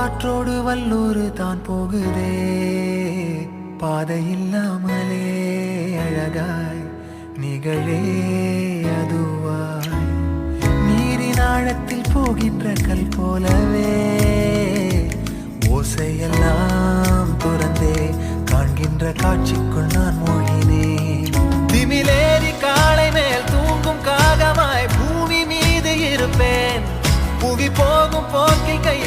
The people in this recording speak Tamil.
காற்றோடு வல்லூர் தான் போகுதே. பாதை இல்லாமலே அழகாய் நிகழே அதுவாய். நீரின் ஆழத்தில் போகின்ற கல் போலவே ஓசையெல்லாம் துறந்தே காண்கின்ற காட்சிக்குள் நான் மூழ்கினேன் திமிலேறி காலை மேல் தூங்கும் காகமாய் பூமி மீது இருப்பேன். புவி போகும் போக்கை கை